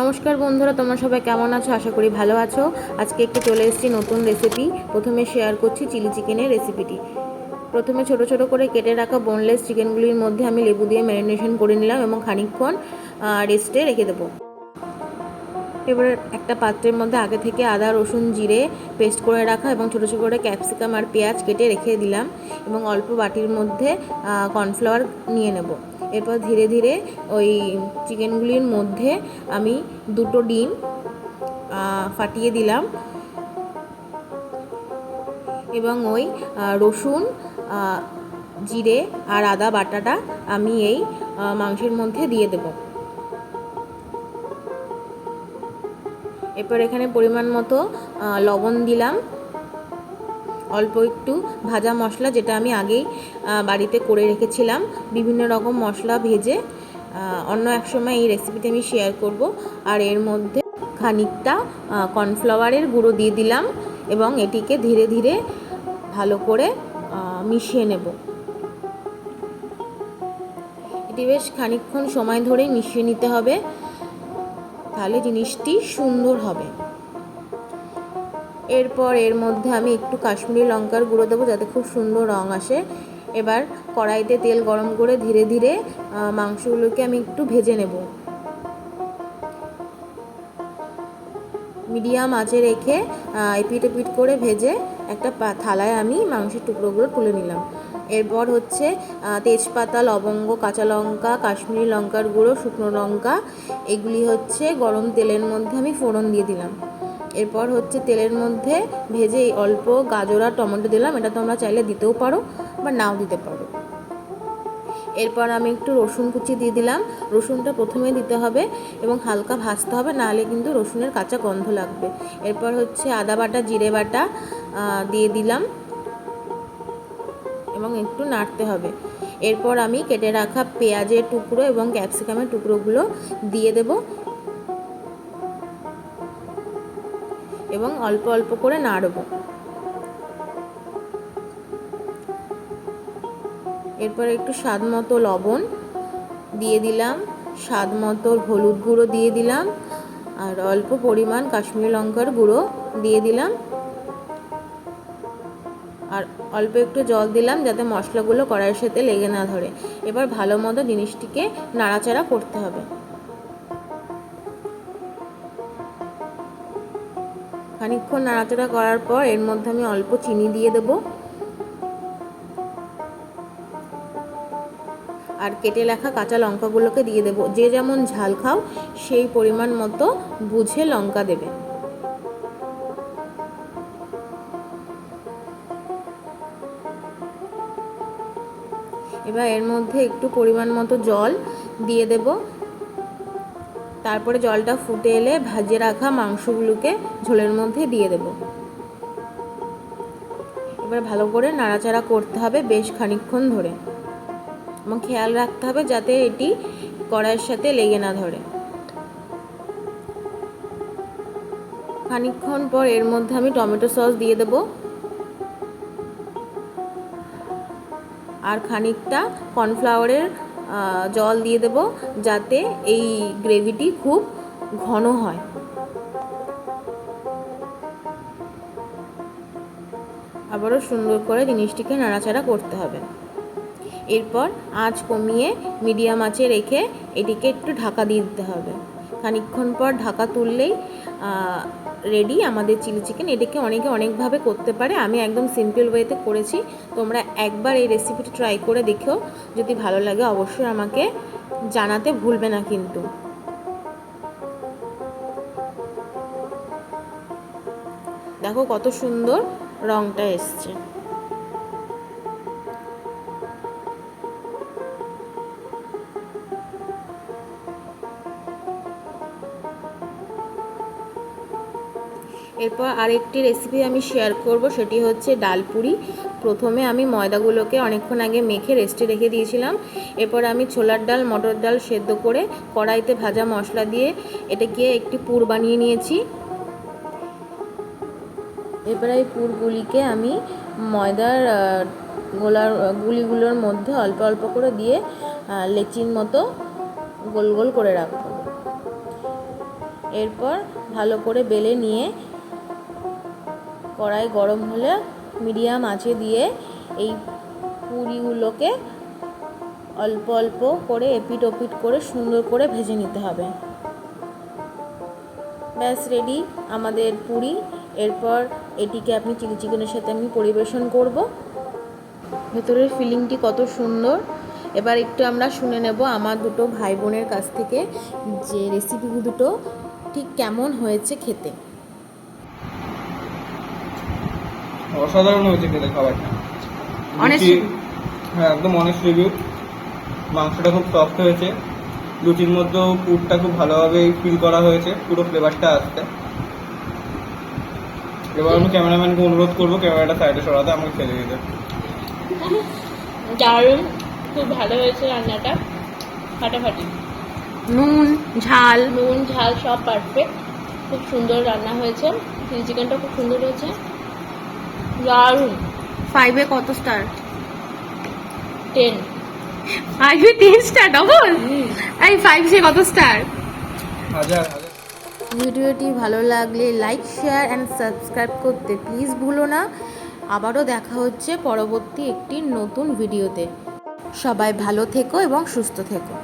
নমস্কার বন্ধুরা, তোমরা সবাই কেমন আছো? আশা করি ভালো আছো। আজকে একটু চলে এসেছি নতুন রেসিপি প্রথমে শেয়ার করছি চিলি চিকেনের রেসিপিটি প্রথমে ছোট ছোট করে কেটে রাখা বোনলেস চিকেনগুলির মধ্যে আমি লেবু দিয়ে ম্যারিনেশন করে নিলাম এবং খানিকক্ষণ রেস্টে রেখে দেবো। এবার একটা পাত্রের মধ্যে আগে থেকে আদা, রসুন, জিরে পেস্ট করে রাখা এবং ছোটো ছোটো করে ক্যাপসিকাম আর পেঁয়াজ কেটে রেখে দিলাম এবং অল্প বাটির মধ্যে কর্নফ্লাওয়ার নিয়ে নেব। এরপর ধীরে ধীরে ওই চিকেনগুলির মধ্যে আমি দুটো ডিম ফাটিয়ে দিলাম এবং ওই রসুন জিরে আর আদা বাটাটা আমি এই মাংসের মধ্যে দিয়ে দেবো। এরপর এখানে পরিমাণ মতো লবণ দিলাম। অল্প একটু ভাজা মশলা যেটা আমি আগেই বাড়িতে করে রেখেছিলাম। বিভিন্ন রকম মশলা ভেজে অন্য এক সময় এই রেসিপিটি আমি শেয়ার করব। আর এর মধ্যে খানিকটা কর্নফ্লাওয়ারের গুঁড়ো দিয়ে দিলাম এবং এটিকে ধীরে ধীরে ভালো করে মিশিয়ে নেব। এটি বেশ খানিকক্ষণ সময় ধরেই মিশিয়ে নিতে হবে। তাহলে জিনিসটি সুন্দর হবে। এরপর এর মধ্যে আমি একটু কাশ্মীরি লঙ্কার গুঁড়ো দেবো যাতে খুব সুন্দর রং আসে। এবার কড়াইতে তেল গরম করে ধীরে ধীরে মাংসগুলোকে আমি একটু ভেজে নেব। মিডিয়াম আঁচে রেখে এপিট এপিট করে ভেজে একটা থালায় আমি মাংসের টুকরোগুলো তুলে নিলাম। এরপর হচ্ছে তেজপাতা, লবঙ্গ, কাঁচা লঙ্কা, কাশ্মীরি লঙ্কার গুঁড়ো, শুকনো লঙ্কা। এগুলি হচ্ছে গরম তেলের মধ্যে আমি ফোড়ন দিয়ে দিলাম। এরপর হচ্ছে তেলের মধ্যে ভেজে অল্প গাজর আর টমেটো দিলাম। এটা তোমরা চাইলে দিতেও পারো বা নাও দিতে পারো। এরপর আমি একটু রসুন কুচি দিয়ে দিলাম। রসুনটা প্রথমে দিতে হবে এবং হালকা ভাজতে হবে, নাহলে কিন্তু রসুনের কাঁচা গন্ধ লাগবে। এরপর হচ্ছে আদা বাটা, জিরে বাটা দিয়ে দিলাম। একটু নাড়তে হবে। এরপর আমি কেটে রাখা পেঁয়াজের টুকরো এবং ক্যাপসিকামের টুকরোগুলো দিয়ে দেব। এবং অল্প অল্প করে নাড়ব। এরপর একটু স্বাদ মতো লবণ দিয়ে দিলাম। স্বাদ মতো হলুদ গুঁড়ো দিয়ে দিলাম। আর অল্প পরিমাণ কাশ্মীরি লঙ্কার গুঁড়ো দিয়ে দিলাম। অল্প একটু জল দিলাম যাতে মশলাগুলো কড়াইয়ের সাথে লেগে না ধরে। এবার ভালো মতো জিনিসটিকে নাড়াচাড়া করতে হবে। খানিক্ষণ নাড়াচাড়া করার পর এর মধ্যে আমি অল্প চিনি দিয়ে দেব। আর কেটে লেখা কাঁচা লঙ্কাগুলোকে দিয়ে দেবো। যে যেমন ঝাল খাও, সেই পরিমাণ মতো বুঝে লঙ্কা দেবে। এবার এর মধ্যে একটু পরিমাণ মতো জল দিয়ে দেব। তারপরে জলটা ফুটে এলে ভাজে রাখা মাংসগুলোকে ঝোলের মধ্যে দিয়ে দেব। এবার ভালো করে নাড়াচাড়া করতে হবে বেশ খানিক্ষণ ধরে। এবং খেয়াল রাখতে হবে যাতে এটি কড়াইয়ের সাথে লেগে না ধরে। খানিক্ষণ পর এর মধ্যে আমি টমেটো সস দিয়ে দেবো। আর খানিকটা কর্নফ্লাওয়ারের জল দিয়ে দেব যাতে এই গ্রেভিটি খুব ঘন হয়। আবারও সুন্দর করে জিনিসটিকে নাড়াচাড়া করতে হবে। এরপর আঁচ কমিয়ে মিডিয়াম আঁচে রেখে এটিকে একটু ঢাকা দিয়ে দিতে হবে। খানিক্ষণ পর ঢাকা তুললেই রেডি আমাদের চিলি চিকেন এটাকে অনেকে অনেকভাবে করতে পারে। আমি একদম সিম্পল ওয়েতে করেছি। তোমরা একবার এই রেসিপিটি ট্রাই করে দেখো যদি ভালো লাগে অবশ্যই আমাকে জানাতে ভুলবে না কিন্তু। দেখো কত সুন্দর রংটা এসছে। এরপর আরেকটি রেসিপি আমি শেয়ার করব, সেটি হচ্ছে ডাল পুরি। প্রথমে আমি ময়দাগুলোকে অনেকক্ষণ আগে মেখে রেস্টে রেখে দিয়েছিলাম। এরপর আমি ছোলার ডাল, মটর ডাল সেদ্ধ করে কড়াইতে ভাজা মশলা দিয়ে এটাকে একটি পুর বানিয়ে নিয়েছি। এরপর এই পুরগুলিকে আমি ময়দার গোলার গুলিগুলোর মধ্যে অল্প অল্প করে দিয়ে লেচির মতো গোল গোল করে রাখব। এরপর ভালো করে বেলে নিয়ে কড়াই গরম হলে মিডিয়াম আঁচে দিয়ে এই পুরিগুলোকে অল্প অল্প করে এপিট ওপিট করে সুন্দর করে ভেজে নিতে হবে। ব্যাস রেডি আমাদের পুরি। এরপর এটিকে আপনি চিলি চিকেনের সাথে আমি পরিবেশন করব। ভেতরের ফিলিংটি কত সুন্দর। এবার একটু আমরা শুনে নেব আমার দুটো ভাই বোনের কাছ থেকে যে রেসিপি দুটো ঠিক কেমন হয়েছে খেতে। অসাধারণ হয়েছে খেতে খাবারটা? হ্যাঁ একদম অনেস্ট রিভিউ মাংসটা খুব সফট হয়েছে। লুচির মধ্যেও পুরটা খুব ভালোভাবে ফিল করা হয়েছে। পুরো ফ্লেভারটা আসতে এবার আমি ক্যামেরাম্যানকে অনুরোধ করব ক্যামেরাটা সাইডে সরাতে আমাকে ফেলে দিতে। দারুণ। খুব ভালো হয়েছে রান্নাটা। ফাটাফাটি। নুন ঝাল। নুন ঝাল সব পারফেক্ট খুব সুন্দর রান্না হয়েছে। চিলি চিকেনটা খুব সুন্দর হয়েছে। দারুণ। ফাইভে কত স্টার টেন ফাইভে টেন স্টার ডবল এই ফাইভ সে কত স্টার হাজার ভিডিওটি ভালো লাগলে লাইক শেয়ার অ্যান্ড সাবস্ক্রাইব করতে প্লিজ ভুলো না। আবারও দেখা হচ্ছে পরবর্তী একটি নতুন ভিডিওতে সবাই ভালো থেকো এবং সুস্থ থেকো।